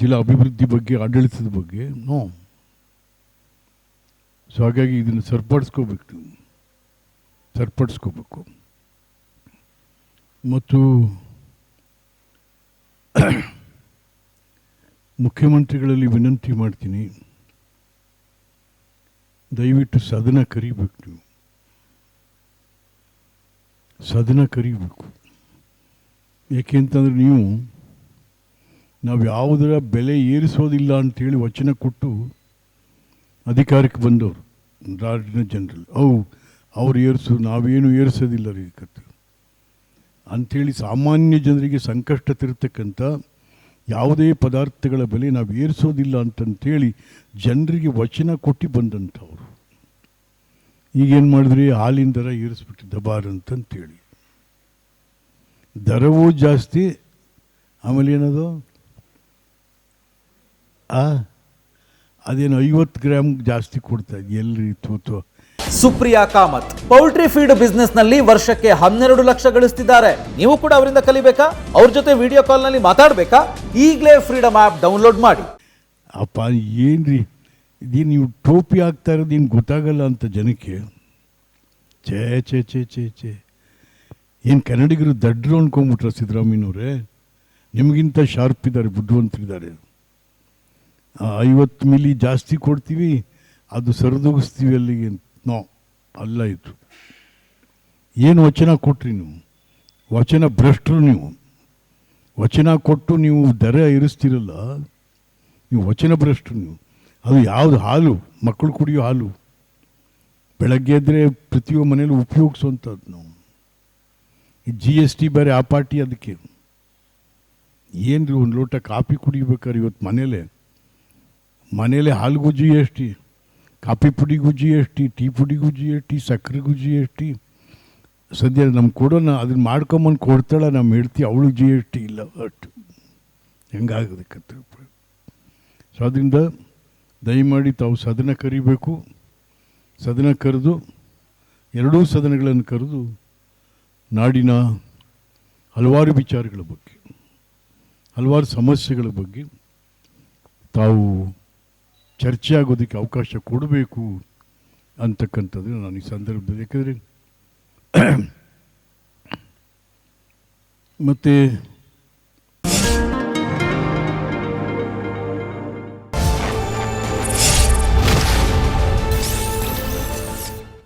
ಜಿಲ್ಲಾ ಅಭಿವೃದ್ಧಿ ಬಗ್ಗೆ ಆಡಳಿತದ ಬಗ್ಗೆ? ನೋ ಸೊ ಹಾಗಾಗಿ ಇದನ್ನು ಸರಿಪಡಿಸ್ಕೋಬೇಕು. ನೀವು ಸರಿಪಡಿಸ್ಕೋಬೇಕು. ಮತ್ತು ಮುಖ್ಯಮಂತ್ರಿಗಳಲ್ಲಿ ವಿನಂತಿ ಮಾಡ್ತೀನಿ. ದಯವಿಟ್ಟು ಸದನ ಕರಿಬೇಕು ನೀವು. ಸದನ ಕರಿಬೇಕು. ಯಾಕೆ ಏಕೆಂತಂದ್ರೆ ನೀವು ನಾವು ಯಾವುದರ ಬೆಲೆ ಏರಿಸೋದಿಲ್ಲ ಅಂತೇಳಿ ವಚನ ಕೊಟ್ಟು ಅಧಿಕಾರಕ್ಕೆ ಬಂದವರು ನಾಡಿನ ಜನರಲ್ ಅವು ಅವ್ರು ಏರಿಸು, ನಾವೇನು ಏರಿಸೋದಿಲ್ಲ ರೀ ಕತ್ತು ಅಂಥೇಳಿ ಸಾಮಾನ್ಯ ಜನರಿಗೆ ಸಂಕಷ್ಟ ತಿರ್ತಕ್ಕಂಥ ಯಾವುದೇ ಪದಾರ್ಥಗಳ ಬೆಲೆ ನಾವು ಏರಿಸೋದಿಲ್ಲ ಅಂತಂತೇಳಿ ಜನರಿಗೆ ವಚನ ಕೊಟ್ಟು ಬಂದಂಥವ್ರು. ಈಗೇನು ಮಾಡಿದ್ರಿ? ಹಾಲಿನ ದರ ಏರಿಸ್ಬಿಟ್ಟು ದಬಾರ್ ಅಂತಂತೇಳಿ. ದರವೂ ಜಾಸ್ತಿ, ಆಮೇಲೆ ಏನದು? ಅದೇನು ಐವತ್ತು ಗ್ರಾಮ್ ಜಾಸ್ತಿ ಕೊಡ್ತಾ ಇದೆ ಎಲ್ರಿ ತೂತು ಸುಪ್ರಿಯಾ ಕಾಮತ್ ಪೌಲ್ಟ್ರಿ ಫೀಡ್ ಬಿಸ್ನೆಸ್ನಲ್ಲಿ ವರ್ಷಕ್ಕೆ ಹನ್ನೆರಡು ಲಕ್ಷ ಗಳಿಸ್ತಿದ್ದಾರೆ. ನೀವು ಕೂಡ ಅವರಿಂದ ಕಲಿಬೇಕಾ? ಅವ್ರ ಜೊತೆ ವಿಡಿಯೋ ಕಾಲ್ನಲ್ಲಿ ಮಾತಾಡಬೇಕಾ? ಈಗಲೇ ಫ್ರೀಡಮ್ ಆಪ್ ಡೌನ್ಲೋಡ್ ಮಾಡಿ. ಅಪ್ಪ ಏನ್ರಿ? ಇದೇ ನೀವು ಟೋಪಿ ಆಗ್ತಾ ಇರೋದು ಏನು ಗೊತ್ತಾಗಲ್ಲ ಅಂತ ಜನಕ್ಕೆ. ಛೇ ಛೇ ಛೇ ಛೇ ಛೇ. ಏನು ಕನ್ನಡಿಗರು ದಡ್ರು ಅನ್ಕೊಂಬಿಟ್ರ ಸಿದ್ದರಾಮಯ್ಯನವ್ರೆ? ನಿಮಗಿಂತ ಶಾರ್ಪ್ ಇದ್ದಾರೆ ಬುದ್ಧಿವಂತರಿದ್ದಾರೆ. ಐವತ್ತು ಮಿಲಿ ಜಾಸ್ತಿ ಕೊಡ್ತೀವಿ, ಅದು ಸರಿದೂಗಿಸ್ತೀವಿ ಅಲ್ಲಿಗೆ ನೋ, ಅಲ್ಲ ಇದು. ಏನು ವಚನ ಕೊಟ್ರಿ ನೀವು? ವಚನ ಭ್ರಷ್ಟರು ನೀವು. ವಚನ ಕೊಟ್ಟು ನೀವು ದರ ಇರಿಸ್ತಿರಲ್ಲ, ನೀವು ವಚನ ಭ್ರಷ್ಟರು ನೀವು. ಅದು ಯಾವುದು ಹಾಲು? ಮಕ್ಕಳು ಕುಡಿಯೋ ಹಾಲು. ಬೆಳಗ್ಗೆ ಎದ್ದರೆ ಪ್ರತಿಯೊಬ್ಬ ಮನೇಲಿ ಉಪಯೋಗಿಸುವಂಥದ್ದು ನಾವು. ಈ ಜಿ ಎಸ್ ಟಿ ಬೇರೆ ಆ ಪಾರ್ಟಿ ಅದಕ್ಕೆ. ಏನ್ರಿ ಒಂದು ಲೋಟ ಕಾಫಿ ಕುಡಿಬೇಕಾದ್ರೆ ಇವತ್ತು ಮನೇಲೆ? ಮನೇಲೆ ಹಾಲು ಗುಜ್ಜಿ ಎಸ್ ಟಿ ಕಾಫಿ ಪುಡಿ ಜಿ ಎಸ್ ಟಿ ಪುಡಿ ಜಿ ಎಸ್ ಸಕ್ಕರೆ ಗುಜ್ಜಿ ಜಿ ಎಸ್ ಟಿ ಸದ್ಯ ನಮ್ಗೆ ಕೊಡೋಣ ಅದನ್ನ ಮಾಡ್ಕೊಂಬಂದು ಕೊಡ್ತಾಳೆ ನಮ್ಮ ಹೆಳ್ತಿ ಅವಳು ಜಿ ಎಸ್ ಟಿ ಇಲ್ಲ, ಅಷ್ಟು. ಹೆಂಗಾಗದಕ್ಕಂತ ಸೊ, ಅದರಿಂದ ದಯಮಾಡಿ ತಾವು ಸದನ ಕರಿಬೇಕು. ಸದನ ಕರೆದು, ಎರಡೂ ಸದನಗಳನ್ನು ಕರೆದು, ನಾಡಿನ ಹಲವಾರು ವಿಚಾರಗಳ ಬಗ್ಗೆ, ಹಲವಾರು ಸಮಸ್ಯೆಗಳ ಬಗ್ಗೆ ತಾವು ಚರ್ಚೆ ಆಗೋದಕ್ಕೆ ಅವಕಾಶ ಕೊಡಬೇಕು ಅಂತಕ್ಕಂಥದ್ದು ನಾನು ಈ ಸಂದರ್ಭದಲ್ಲಿ. ಯಾಕಂದರೆ ಮತ್ತು